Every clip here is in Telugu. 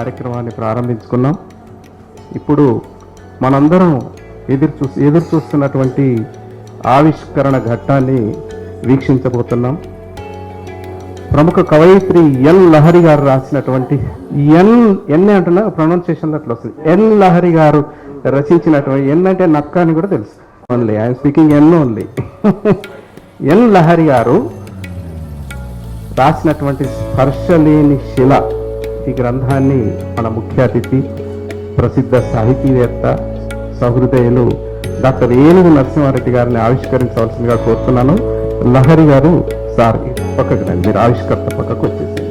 కార్యక్రమాన్ని ప్రారంభించుకున్నాం. ఇప్పుడు మనందరం ఎదురు చూ ఎదురు చూస్తున్నటువంటి ఆవిష్కరణ ఘట్టాన్ని వీక్షించబోతున్నాం. ప్రముఖ కవయిత్రి ఎన్ లహరి గారు రాసినటువంటి ఎన్ ఎన్ అంటున్నా ప్రొనౌన్సియేషన్ అట్లా వస్తుంది. ఎన్ లహరి గారు రచించినటువంటి ఎన్ అంటే నక్క అని కూడా తెలుసు. Only I'm speaking N only ఎన్ లహరి గారు రాసినటువంటి స్పర్శలేని శిల ఈ గ్రంథాన్ని మన ముఖ్య అతిథి ప్రసిద్ధ సాహితీవేత్త సహృదయులు డాక్టర్ ఏనుగు నరసింహారెడ్డి గారిని ఆవిష్కరించవలసిందిగా కోరుతున్నాను. లహరి గారు సార్ పక్కకు రండి. మీరు ఆవిష్కర్త పక్కకు వచ్చేసి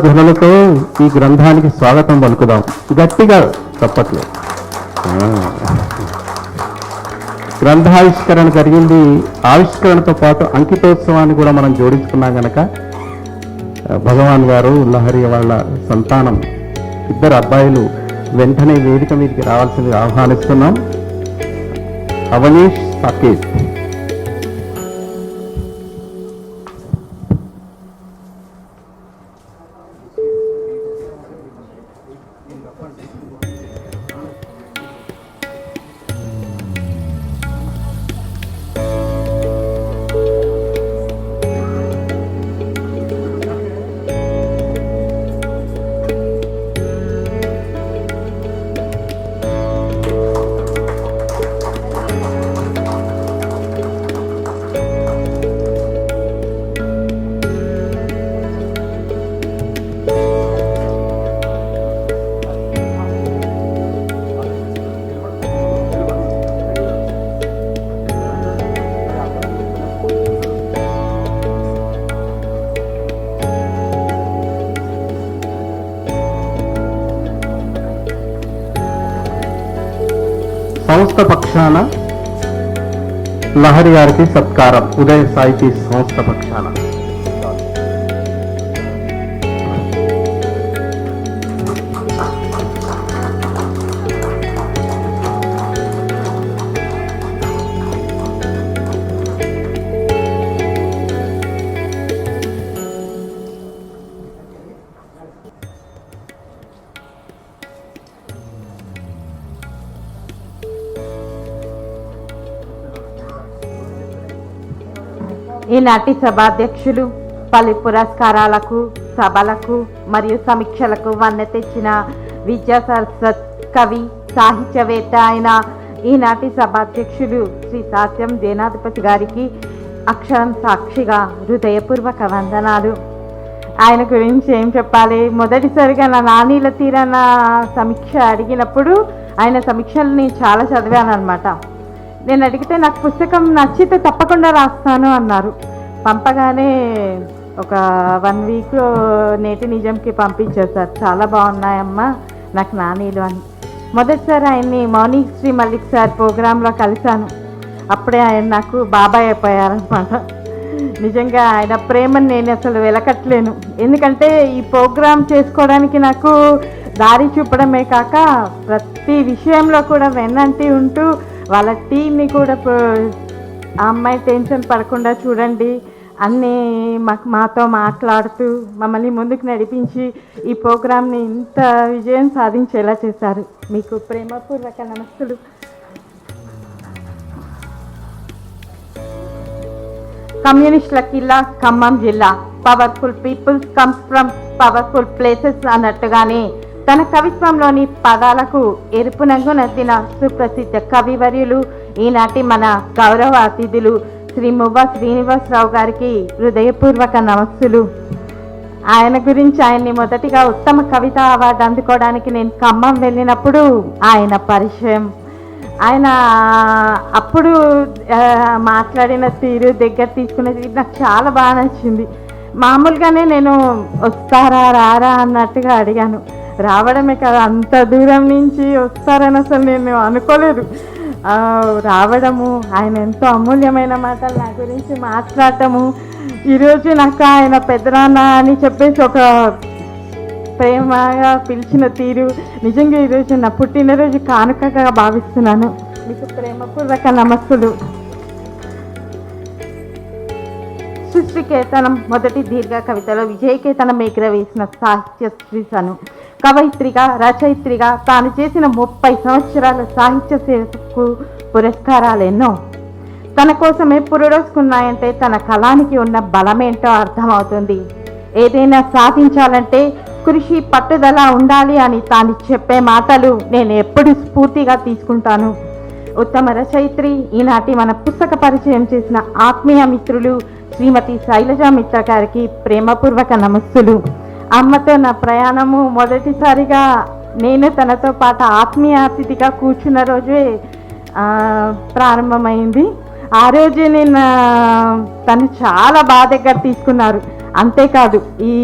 ధ్వనులతో ఈ గ్రంథానికి స్వాగతం పలుకుదాం. గట్టిగా తప్పట్లు గ్రంథావిష్కరణ జరిగింది. ఆవిష్కరణతో పాటు అంకితోత్సవాన్ని కూడా మనం జోడించుకున్నాం గనక భగవాన్ గారు లహరి వాళ్ళ సంతానం ఇద్దరు అబ్బాయిలు వెంటనే వేదిక మీదకి రావాల్సింది ఆహ్వానిస్తున్నాం. అవనీష్ సాకేత్. సంస్థ పక్షాన లహరి గారికి సత్కారం ఉదయ సాహితీ సంస్థ పక్షాన ఈనాటి సభాధ్యక్షులు పలు పురస్కారాలకు సభలకు మరియు సమీక్షలకు వన్నె తెచ్చిన విద్యా సరస్వత్ కవి సాహిత్యవేత్త అయిన ఈనాటి సభాధ్యక్షులు శ్రీ సాత్యం దేనాధిపతి గారికి అక్షరం సాక్షిగా హృదయపూర్వక వందనాలు. ఆయన గురించి ఏం చెప్పాలి? మొదటిసారిగా నా నానీల తీరన సమీక్ష అడిగినప్పుడు ఆయన సమీక్షల్ని చాలా చదివాను అనమాట నేను అడిగితే నాకు పుస్తకం నచ్చితే తప్పకుండా రాస్తాను అన్నారు. పంపగానే ఒక వన్ వీక్ నేటి నిజంకి పంపించేశారు చాలా బాగున్నాయమ్మా నాకు నానీలు అని. మొదటిసారి ఆయన్ని మార్నింగ్ శ్రీ మల్లిక్ సార్ ప్రోగ్రాంలో కలిశాను. అప్పుడే ఆయన నాకు బాబాయ్ అయిపోయారనమాట నిజంగా ఆయన ప్రేమను నేను అసలు వెలకట్లేను ఎందుకంటే ఈ ప్రోగ్రాం చేసుకోవడానికి నాకు దారి చూపడమే కాక ప్రతి విషయంలో కూడా వెన్నంటి ఉంటూ వాళ్ళ టీమ్ని కూడా ఆ అమ్మాయి టెన్షన్ పడకుండా చూడండి. అన్నీ మాకు మాతో మాట్లాడుతూ మమ్మల్ని ముందుకు నడిపించి ఈ ప్రోగ్రామ్ని ఇంత విజయం సాధించేలా చేశారు. మీకు ప్రేమపూర్వక నమస్తులు. కమ్యూనిస్టుల కిల్లా ఖమ్మం జిల్లా. Powerful peoples comes from powerful places అన్నట్టుగానే తన కవిత్వంలోని పదాలకు ఎరుపు నంగు నచ్చిన సుప్రసిద్ధ కవివర్యులు ఈనాటి మన గౌరవ అతిథులు శ్రీ మువ్వ శ్రీనివాసరావు గారికి హృదయపూర్వక నమస్సులు. ఆయన గురించి ఆయన్ని మొదటిగా ఉత్తమ కవిత అవార్డు అందుకోవడానికి నేను ఖమ్మం వెళ్ళినప్పుడు ఆయన పరిచయం. ఆయన అప్పుడు మాట్లాడిన తీరు దగ్గర తీసుకునే తీరు నాకు చాలా బాగా నచ్చింది. మామూలుగానే నేను వస్తారా రారా అన్నట్టుగా అడిగాను. రావడమే కదా అంత దూరం నుంచి వస్తారని అసలు నేను అనుకోలేదు. రావడము ఆయన ఎంతో అమూల్యమైన మాటలు నా గురించి మాట్లాడటము. ఈరోజు నాకు ఆయన పెద్దనాన్న అని చెప్పేసి ఒక ప్రేమగా పిలిచిన తీరు. నిజంగా ఈరోజు నా పుట్టినరోజు కానుకగా భావిస్తున్నాను. మీకు ప్రేమపూర్వక నమస్సులు. సృష్టికేతనం మొదటి దీర్ఘ కవితలో విజయకేతనం ఎగురవేసిన సాహిత్య శ్రీసను కవయిత్రిగా రచయిత్రిగా తాను చేసిన ముప్పై సంవత్సరాల సాహిత్య సేవకు పురస్కారాలు ఎన్నో. తన కోసమే పురడోసుకున్నాయంటే తన కళానికి ఉన్న బలమేంటో అర్థమవుతుంది. ఏదైనా సాధించాలంటే కృషి పట్టుదల ఉండాలి అని తాను చెప్పే మాటలు నేను ఎప్పుడు స్ఫూర్తిగా తీసుకుంటాను. ఉత్తమ రచయిత్రి ఈనాటి మన పుస్తక పరిచయం చేసిన ఆత్మీయ మిత్రులు శ్రీమతి శైలజా మిత్ర గారికి ప్రేమపూర్వక నమస్సులు. అమ్మతో నా ప్రయాణము మొదటిసారిగా నేను తనతో పాటు ఆత్మీయ అతిథిగా కూర్చున్న రోజే ప్రారంభమైంది. ఆ రోజే నేను తను చాలా బాగా దగ్గర తీసుకున్నారు. అంతేకాదు ఈ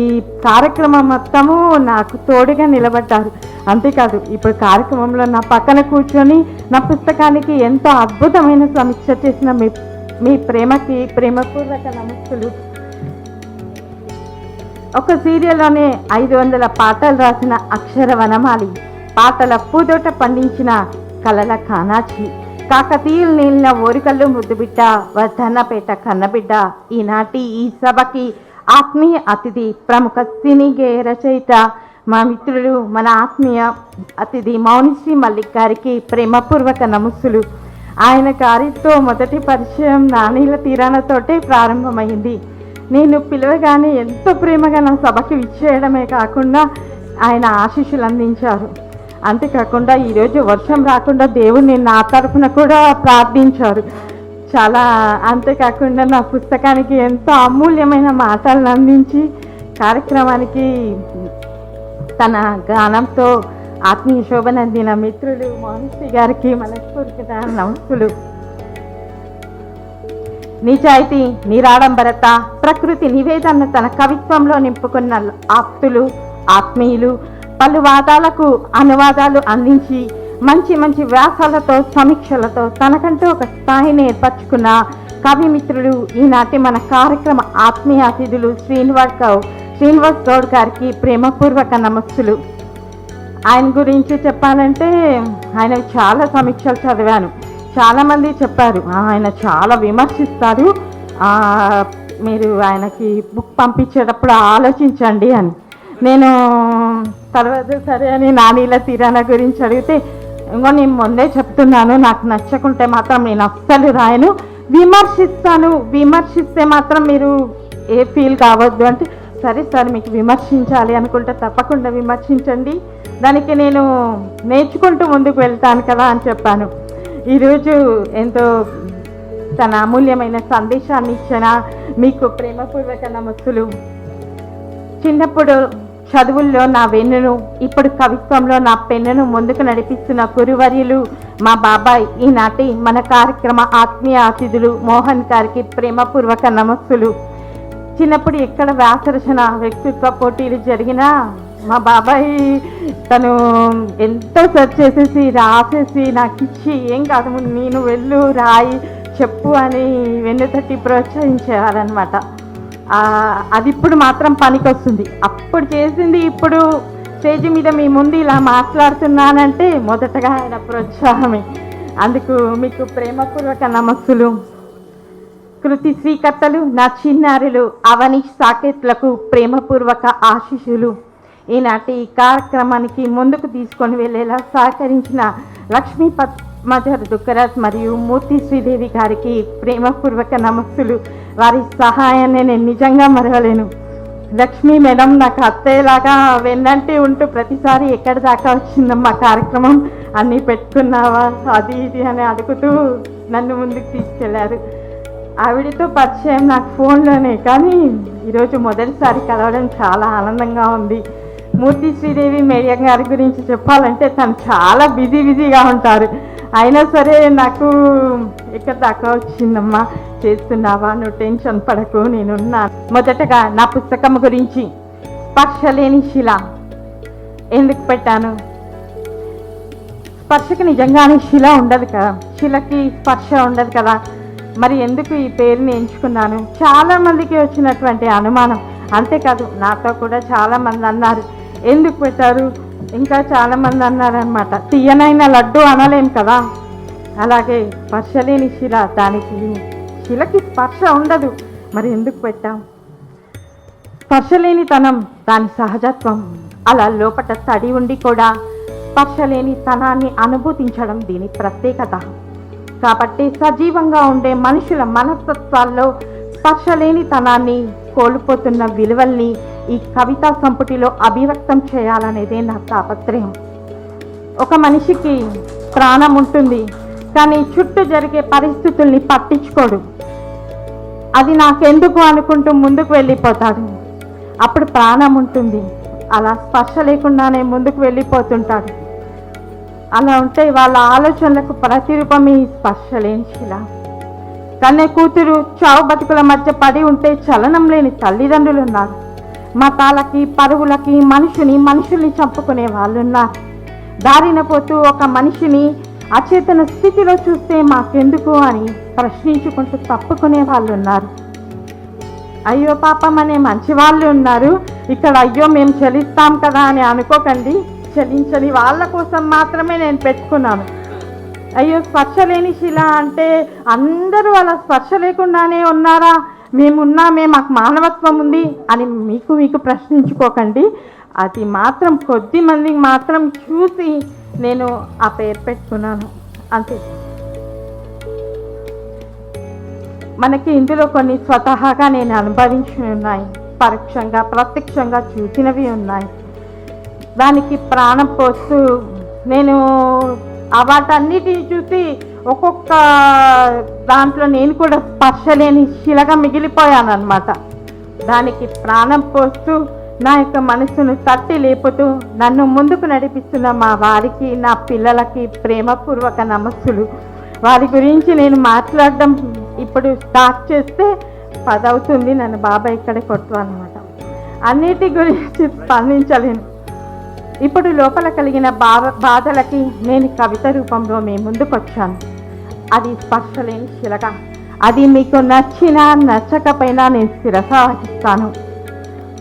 కార్యక్రమం మొత్తము నాకు తోడుగా నిలబడ్డారు. అంతేకాదు ఇప్పుడు కార్యక్రమంలో నా పక్కన కూర్చొని నా పుస్తకానికి ఎంతో అద్భుతమైన సమీక్ష చేసిన మీ మీ ప్రేమకి ప్రేమపూర్వక నమస్సులు. ఒక సీరియల్లోనే ఐదు వందల పాటలు రాసిన అక్షర వనమాలి. పాటల పూదోట పండించిన కలల కానాచి. కాకతీయులు నీలిన ఓరికల్లు ముద్దుబిడ్డ వర్ధన్నపేట కన్నబిడ్డ. ఈనాటి ఈ సభకి ఆత్మీయ అతిథి ప్రముఖ సినీ గేయ రచయిత మా మిత్రులు మన ఆత్మీయ అతిథి మౌనిశ్రీ మల్లిక్ గారికి ప్రేమపూర్వక నమస్సులు. ఆయన గారితో మొదటి పరిచయం నానీల తీరానతోటే ప్రారంభమైంది. నేను పిలవగానే ఎంతో ప్రేమగా నా సభకి విచ్చేయడమే కాకుండా ఆయన ఆశీస్సులు అందించారు. అంతేకాకుండా ఈరోజు వర్షం రాకుండా దేవుడిని నా తరఫున కూడా ప్రార్థించారు. చాలా అంతేకాకుండా నా పుస్తకానికి ఎంతో అమూల్యమైన మాటలను అందించి కార్యక్రమానికి తన గానంతో ఆత్మీయ శోభనందిన మిత్రులు మహర్షి గారికి మనస్ఫూర్తిగా నమస్సులు. నిజాయితీ నిరాడంబరత ప్రకృతి నివేదన తన కవిత్వంలో నింపుకున్న ఆప్తులు ఆత్మీయులు పలు వాదాలకు అనువాదాలు అందించి మంచి మంచి వ్యాసాలతో సమీక్షలతో తనకంటూ ఒక స్థాయిని ఏర్పరచుకున్న కవిమిత్రులు ఈనాటి మన కార్యక్రమ ఆత్మీయ అతిథులు శ్రీనివాస్ గౌ శ్రీనివాస్ గౌడ్ గారికి ప్రేమపూర్వక నమస్సులు. ఆయన గురించి చెప్పాలంటే ఆయన చాలా సమీక్షలు చదివాను. చాలామంది చెప్పారు ఆయన చాలా విమర్శిస్తారు మీరు ఆయనకి బుక్ పంపించేటప్పుడు ఆలోచించండి అని. నేను తర్వాత సరే అని నానీల తీరాన గురించి అడిగితే ఇంకో నేను ముందే చెప్తున్నాను నాకు నచ్చకుంటే మాత్రం నేను అస్సలు రాయను. విమర్శిస్తాను విమర్శిస్తే మాత్రం మీరు ఏ ఫీల్ కావద్దు అంటే సరే సార్ మీకు విమర్శించాలి అనుకుంటే తప్పకుండా విమర్శించండి. దానికి నేను నేర్చుకుంటూ ముందుకు వెళ్తాను కదా అని చెప్పాను. ఈరోజు ఎంతో తన అమూల్యమైన సందేశాన్ని ఇచ్చిన మీకు ప్రేమపూర్వక నమస్సులు. చిన్నప్పుడు చదువుల్లో నా వెన్నును ఇప్పుడు కవిత్వంలో నా పెన్నును ముందుకు నడిపిస్తున్న గురువర్యులు మా బాబాయ్ ఈనాటి మన కార్యక్రమ ఆత్మీయ అతిథులు మోహన్ గారికి ప్రేమపూర్వక నమస్సులు. చిన్నప్పుడు ఎక్కడ వ్యాసరచన వ్యక్తిత్వ పోటీలు జరిగినా మా బాబాయ్ తను ఎంతో సెర్చ్ చేసేసి రాసేసి నాకు ఇచ్చి ఏం కాదు నేను వెళ్ళు రాయి చెప్పు అని వెన్నుతట్టి ప్రోత్సహించేవారనమాట అది ఇప్పుడు మాత్రం పనికొస్తుంది. అప్పుడు చేసింది ఇప్పుడు స్టేజ్ మీద మీ ముందు ఇలా మాట్లాడుతున్నానంటే మొదటగా ఆయన ప్రోత్సాహమే. అందుకు మీకు ప్రేమపూర్వక నమస్సులు. కృతి స్వీకర్తలు నా చిన్నారులు అవని సాకేత్లకు ప్రేమపూర్వక ఆశీస్సులు. ఈనాటి ఈ కార్యక్రమానికి ముందుకు తీసుకొని వెళ్ళేలా సహకరించిన లక్ష్మీ మధర్ దుక్కరాజ్ మరియు మూర్తి శ్రీదేవి గారికి ప్రేమపూర్వక నమస్సులు. వారి సహాయాన్ని నేను నిజంగా మరవలేను. లక్ష్మీ మేడం నాకు అత్తయ్యలాగా వెన్నంటే ఉంటూ ప్రతిసారి ఎక్కడి దాకా వచ్చిందమ్మా కార్యక్రమం? అన్నీ పెట్టుకున్నావా? అది ఇది అని అడుగుతూ నన్ను ముందుకు తీసుకెళ్ళారు. ఆవిడతో పరిచయం నాకు ఫోన్లోనే కానీ ఈరోజు మొదటిసారి కలవడం చాలా ఆనందంగా ఉంది. మూర్తి శ్రీదేవి మేడం గారి గురించి చెప్పాలంటే తను చాలా బిజీ బిజీగా ఉంటారు. అయినా సరే నాకు ఇక్కడ దాకా వచ్చిందమ్మా. చేస్తున్నావా? నువ్వు టెన్షన్ పడకు నేనున్నా. మొదటగా నా పుస్తకం గురించి స్పర్శ లేని శిల ఎందుకు పెట్టాను? స్పర్శకి నిజంగానే శిల ఉండదు కదా. శిలకి స్పర్శ ఉండదు కదా. మరి ఎందుకు ఈ పేరుని ఎంచుకున్నాను? చాలామందికి వచ్చినటువంటి అనుమానం. అంతేకాదు నాతో కూడా చాలా మంది అన్నారు. ఎందుకు పెట్టారు? ఇంకా చాలామంది అన్నారనమాట తీయనైన లడ్డు అనలేం కదా? అలాగే స్పర్శ లేని శిల దానికి శిలకి స్పర్శ ఉండదు. మరి ఎందుకు పెట్టాం? స్పర్శలేనితనం దాని సహజత్వం. అలా లోపట తడి ఉండి కూడా స్పర్శలేని తనాన్ని అనుభూతించడం దీని ప్రత్యేకత. కాబట్టి సజీవంగా ఉండే మనుషుల మనస్తత్వాల్లో స్పర్శలేని తనాన్ని కోల్పోతున్న విలువల్ని ఈ కవితా సంపుటిలో అభివ్యక్తం చేయాలనేదే నా తాపత్రయం. ఒక మనిషికి ప్రాణం ఉంటుంది కానీ చుట్టూ జరిగే పరిస్థితుల్ని పట్టించుకోడు. అది నాకెందుకు అనుకుంటూ ముందుకు వెళ్ళిపోతాడు. అప్పుడు ప్రాణం ఉంటుంది అలా స్పర్శ లేకుండానే ముందుకు వెళ్ళిపోతుంటాడు. అలా ఉంటే వాళ్ళ ఆలోచనలకు ప్రతిరూపమే ఈ స్పర్శ లేని శిల. కన్నె కూతురు చావు బతుకుల మధ్య పడి ఉంటే చలనం లేని తల్లిదండ్రులు ఉన్నారు మతాలకి పరువులకి మనుషుని మనుషుల్ని చంపుకునే వాళ్ళు ఉన్నారు దారిన పోతూ ఒక మనిషిని అచేతన స్థితిలో చూస్తే మాకెందుకు అని ప్రశ్నించుకుంటూ తప్పుకునే వాళ్ళు ఉన్నారు అయ్యో పాపం అనే మంచి వాళ్ళు ఉన్నారు. ఇక్కడ అయ్యో మేము చెల్లిస్తాం కదా అని అనుకోకండి. చెల్లించని వాళ్ళ కోసం మాత్రమే నేను పెట్టుకున్నాను. అయ్యో స్పర్శ లేని శిల అంటే అందరూ అలా స్పర్శ లేకుండానే ఉన్నారా? మేమున్నామే మాకు మానవత్వం ఉంది అని మీకు మీకు ప్రశ్నించుకోకండి. అది మాత్రం కొద్ది మందికి మాత్రం చూసి నేను ఆ పేరు పెట్టుకున్నాను. అంతే. మనకి ఇందులో కొన్ని స్వతహాగా నేను అనుభవించి ఉన్నాయి. పరోక్షంగా ప్రత్యక్షంగా చూసినవి ఉన్నాయి. దానికి ప్రాణం పోస్తూ నేను వాటన్నిటిని చూసి ఒక్కొక్క దాంట్లో నేను కూడా స్పర్శ లేని శిలగా మిగిలిపోయాను అనమాట దానికి ప్రాణం పోస్తూ నా యొక్క మనసును తట్టి లేపుతూ నన్ను ముందుకు నడిపిస్తున్న మా వారికి నా పిల్లలకి ప్రేమపూర్వక నమస్సులు. వారి గురించి నేను మాట్లాడడం ఇప్పుడు స్టార్ట్ చేస్తే పదవుతుంది నన్ను బాబాయ్ ఇక్కడే కొట్టు అనమాట అన్నిటి గురించి స్పందించలేను. ఇప్పుడు లోపల కలిగిన బాధ బాధలకి నేను కవిత రూపంలో మీ ముందుకు వచ్చాను అది స్పర్శలేని శిలక. అది మీకు నచ్చినా నచ్చకపోయినా నేను శిరస వహిస్తాను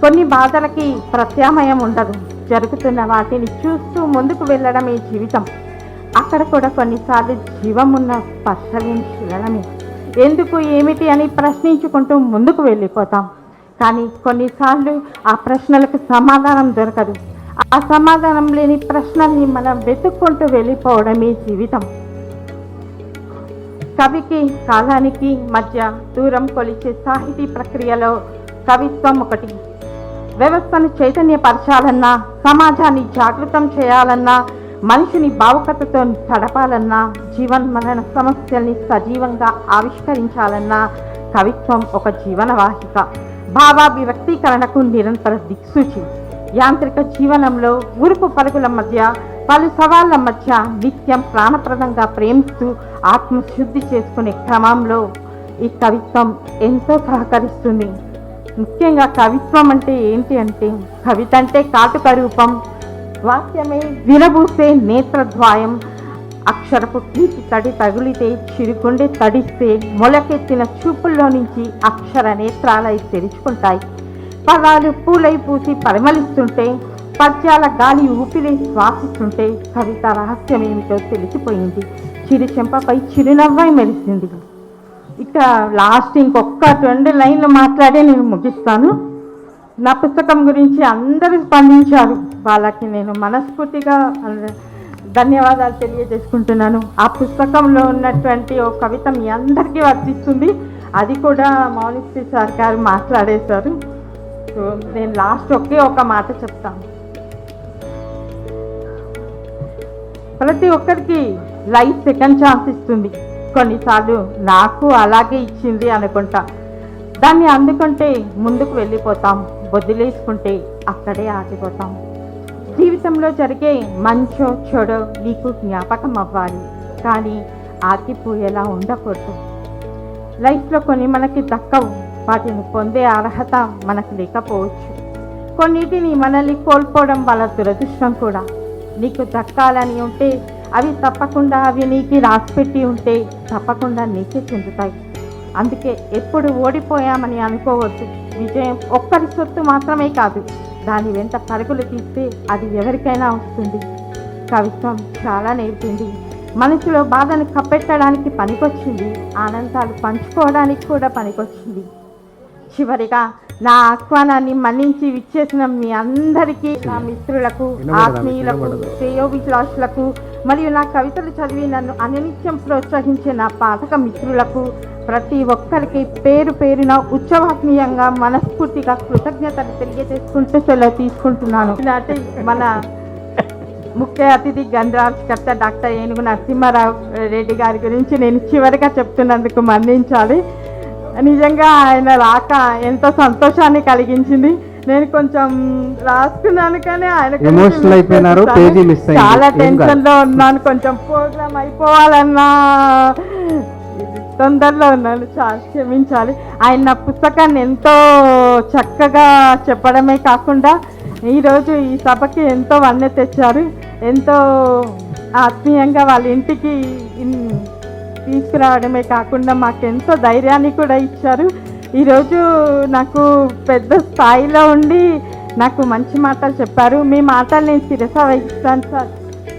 కొన్ని బాధలకి ప్రత్యామ్నాయం ఉండదు. జరుగుతున్న వాటిని చూస్తూ ముందుకు వెళ్ళడం ఈ జీవితం. అక్కడ కూడా కొన్నిసార్లు జీవం ఉన్న స్పర్శలేని శిలనమే ఎందుకు ఏమిటి అని ప్రశ్నించుకుంటూ ముందుకు వెళ్ళిపోతాం. కానీ కొన్నిసార్లు ఆ ప్రశ్నలకు సమాధానం దొరకదు. ఆ సమాధానం లేని ప్రశ్నల్ని మనం వెతుక్కుంటూ వెళ్ళిపోవడమే జీవితం. కవికి కాలానికి మధ్య దూరం కొలిచే సాహితీ ప్రక్రియలో కవిత్వం ఒకటి. వ్యవస్థను చైతన్యపరచాలన్నా సమాజాన్ని జాగృతం చేయాలన్నా మనిషిని భావుకతతో తడపాలన్నా జీవన్మరణ సమస్యల్ని సజీవంగా ఆవిష్కరించాలన్నా కవిత్వం ఒక జీవనవాహిక. భావాభివ్యక్తీకరణకు నిరంతర దిక్సూచి. యాంత్రిక జీవనంలో ఉరుపు పరుగుల మధ్య పలు సవాళ్ళ మధ్య నిత్యం ప్రాణప్రదంగా ప్రేమిస్తూ ఆత్మశుద్ధి చేసుకునే క్రమంలో ఈ కవిత్వం ఎంతో సహకరిస్తుంది. ముఖ్యంగా కవిత్వం అంటే ఏంటి అంటే కవిత అంటే కాటుక రూపం వాక్యమే వినబూసే నేత్రద్వాయం అక్షరపు కీర్తి తడి తగిలితే చిరుకుండే తడిస్తే మొలకెత్తిన చూపుల్లో నుంచి అక్షర నేత్రాలై తెరుచుకుంటాయి. పదాలు పూలై పూసి పరిమళిస్తుంటే పద్యాల గాలి ఊపిరి శ్వాసిస్తుంటే కవిత రహస్యం ఏమిటో తెలిసిపోయింది. చిరు చెంపపై చిరునవ్వై మెరిసింది. ఇక లాస్ట్ ఇంకొక రెండు లైన్లు మాట్లాడే నేను ముగిస్తాను. నా పుస్తకం గురించి అందరూ స్పందించారు. వాళ్ళకి నేను మనస్ఫూర్తిగా ధన్యవాదాలు తెలియజేసుకుంటున్నాను. ఆ పుస్తకంలో ఉన్నటువంటి ఒక కవిత మీ అందరికీ వర్తిస్తుంది. అది కూడా మౌనిశ్రీ సార్ గారు మాట్లాడేశారు. సో నేను లాస్ట్ ఒకే ఒక మాట చెప్తాను. ప్రతి ఒక్కరికి లైఫ్ సెకండ్ ఛాన్స్ ఇస్తుంది. కొన్నిసార్లు నాకు అలాగే ఇచ్చింది అనుకుంటా. దాన్ని అందుకుంటే ముందుకు వెళ్ళిపోతాం. వదిలేసుకుంటే అక్కడే ఆగిపోతాం. జీవితంలో జరిగే మంచో చెడో నీకు జ్ఞాపకం అవ్వాలి. కానీ ఆగిపోయేలా ఉండకూడదు. లైఫ్లో కొన్ని మనకి దక్కవు. వాటిని పొందే అర్హత మనకు లేకపోవచ్చు. కొన్నిటిని మనల్ని కోల్పోవడం వాళ్ళ దురదృష్టం కూడా. నీకు దక్కాలని ఉంటే అవి తప్పకుండా అవి నీకు రాసిపెట్టి ఉంటే తప్పకుండా నీకే చెందుతాయి. అందుకే ఎప్పుడు ఓడిపోయామని అనుకోవద్దు. విజయం ఒక్కరి సొత్తు మాత్రమే కాదు దాని వెంట పరుగులు తీస్తే అది ఎవరికైనా వస్తుంది. కవిత్వం చాలా నేర్పింది. మనసులో బాధను కప్పెట్టడానికి పనికొచ్చింది. ఆనందాలు పంచుకోవడానికి కూడా పనికొచ్చింది. చివరిగా నా ఆహ్వానాన్ని మన్నించి విచ్చేసిన మీ అందరికీ నా మిత్రులకు ఆత్మీయులకు శ్రేయోభిలాషులకు మరియు నా కవితలు చదివి నన్ను అనినిత్యం ప్రోత్సహించే నా పాఠక మిత్రులకు ప్రతి ఒక్కరికి పేరు పేరున ఉత్సవాత్మీయంగా మనస్ఫూర్తిగా కృతజ్ఞతలు తెలియజేసుకుంటూ సెలవు తీసుకుంటున్నాను. మన ముఖ్య అతిథి గంధరావిష్కర్త డాక్టర్ ఏనుగు నరసింహారావు రెడ్డి గారి గురించి నేను చివరిగా చెప్తున్నందుకు మన్నించాలి. నిజంగా ఆయన రాక ఎంతో సంతోషాన్ని కలిగించింది నేను కొంచెం రాసుకున్నాను కానీ ఆయన miss అయిపోయినారు. పేజీ అయింది. చాలా. టెన్షన్లో ఉన్నాను కొంచెం ప్రోగ్రామ్ అయిపోవాలన్నా తొందరలో ఉన్నాను చాలా క్షమించాలి ఆయన నా పుస్తకాన్ని ఎంతో చక్కగా చెప్పడమే కాకుండా ఈరోజు ఈ సభకి ఎంతో వన్నె తెచ్చారు ఎంతో ఆత్మీయంగా వాళ్ళ ఇంటికి తీసుకురావడమే కాకుండా మాకెంతో ధైర్యాన్ని కూడా ఇచ్చారు. ఈరోజు నాకు పెద్ద స్థాయిలో ఉండి నాకు మంచి మాటలు చెప్పారు. మీ మాటలు నేను శిరస వహిస్తాను సార్.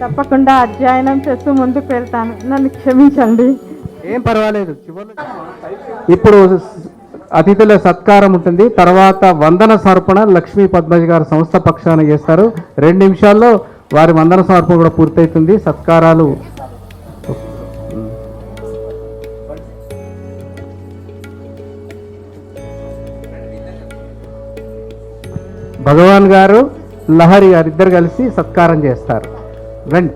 తప్పకుండా అధ్యయనం చేస్తూ ముందుకు వెళ్తాను. నన్ను క్షమించండి. ఏం పర్వాలేదు. ఇప్పుడు అతిథుల సత్కారం ఉంటుంది. తర్వాత వందన సమర్పణ లక్ష్మీ పద్మజ గారు సంస్థ పక్షాన చేస్తారు. రెండు నిమిషాల్లో వారి వందన సమర్పణ కూడా పూర్తవుతుంది. సత్కారాలు భగవాన్ గారు లహరి గారు ఇద్దరు కలిసి సత్కారం చేస్తారు. రండి.